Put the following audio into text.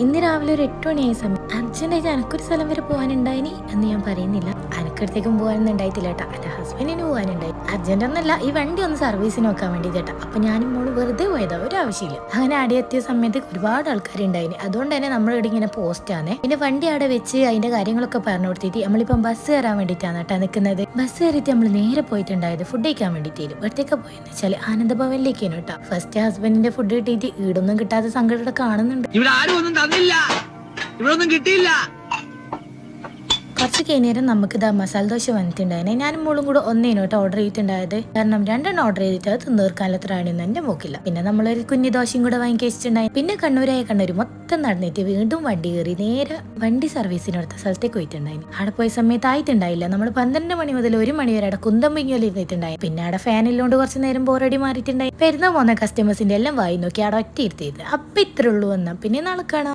ഇന്ന് രാവിലെ ഒരു എട്ട് മണിയായ സമയം. അർജന്റായിട്ട് എനക്കൊരു സ്ഥലം വരെ പോകാനുണ്ടായിനി എന്ന് ഞാൻ പറയുന്നില്ല. അനക്കടുത്തേക്കും പോകാനൊന്നും ഉണ്ടായിട്ടില്ല കേട്ടാ. എന്റെ ഹസ്ബൻഡിന് പോകാനുണ്ടായി. അർജന്റ് ഒന്നല്ല ഈ വണ്ടി ഒന്ന് സർവീസിന് നോക്കാൻ വേണ്ടി കേട്ടോ. അപ്പൊ ഞാനും മോൾ വെറുതെ പോയതാ ഒരു ആവശ്യമില്ല. അങ്ങനെ അവിടെ എത്തിയ സമയത്ത് ഒരുപാട് ആൾക്കാരുണ്ടായിനി. അതുകൊണ്ട് തന്നെ നമ്മളിവിടെ ഇങ്ങനെ പോസ്റ്റ് ആണ് പിന്നെ വണ്ടി അവിടെ വെച്ച് അതിന്റെ കാര്യങ്ങളൊക്കെ പറഞ്ഞു കൊടുത്തിട്ട് നമ്മളിപ്പം ബസ് കയറാൻ വേണ്ടിയിട്ടാണ് കേട്ടാ നിൽക്കുന്നത്. ബസ് കയറിയിട്ട് നമ്മൾ നേരെ പോയിട്ടുണ്ടായത് ഫുഡ് കഴിക്കാൻ വേണ്ടിയിട്ട് ഇവിടത്തേക്ക് പോയെന്ന് വെച്ചാൽ ആനന്ദഭവനിലേക്കാണ് കേട്ടോ. ഫസ്റ്റ് ഹസ്ബൻഡിന്റെ ഫുഡ് കിട്ടിയിട്ട് ഈടൊന്നും കിട്ടാത്ത സങ്കടം കാണുന്നുണ്ട്. തന്നില്ല. ഇവിടെ കിട്ടിയില്ല. കുറച്ച് കഴിഞ്ഞേരം നമുക്ക് ഇതാ മസാല ദോശ വന്നിട്ടുണ്ടായിരുന്നു. ഞാനും മോളും കൂടെ ഒന്നേനു കേട്ടോ ഓർഡർ ചെയ്തിട്ടുണ്ടായത്. കാരണം രണ്ടെണ്ണം ഓർഡർ ചെയ്തിട്ട് അത് തീർക്കാനുള്ള ത്രാണിയൊന്നും എന്റെ മോക്കില്ല. പിന്നെ നമ്മളൊരു കുഞ്ഞു ദോശയും കൂടെ വാങ്ങി കഴിച്ചിട്ടുണ്ടായി. പിന്നെ കണ്ണൂരായ കണ്ണൂർ മൊത്തം നടന്നിട്ട് വീണ്ടും വണ്ടി കയറി നേരെ വണ്ടി സർവീസിനടുത്ത സ്ഥലത്തേക്ക് പോയിട്ടുണ്ടായി അവിടെ പോയ സമയത്ത് ആയിട്ടുണ്ടായില്ല. നമ്മൾ പന്ത്രണ്ട് മണി മുതൽ ഒരു മണി വരെ അവിടെ കുന്തം പിങ്ങിയോൽ ഇരുന്നിട്ടുണ്ടായി. പിന്നെ അവിടെ ഫാനില്ലോണ്ട് കുറച്ച് നേരം ബോറടി മാറിയിട്ടുണ്ടായി. പെരുന്ന പോകുന്ന കസ്റ്റമേഴ്സിന്റെ എല്ലാം വായി നോക്കി അവിടെ ഒറ്റ ഇരുത്തിയിരുന്നു. അപ്പൊ ഇത്രയുള്ളൂ വന്ന. പിന്നെ നാളെ കാണാം.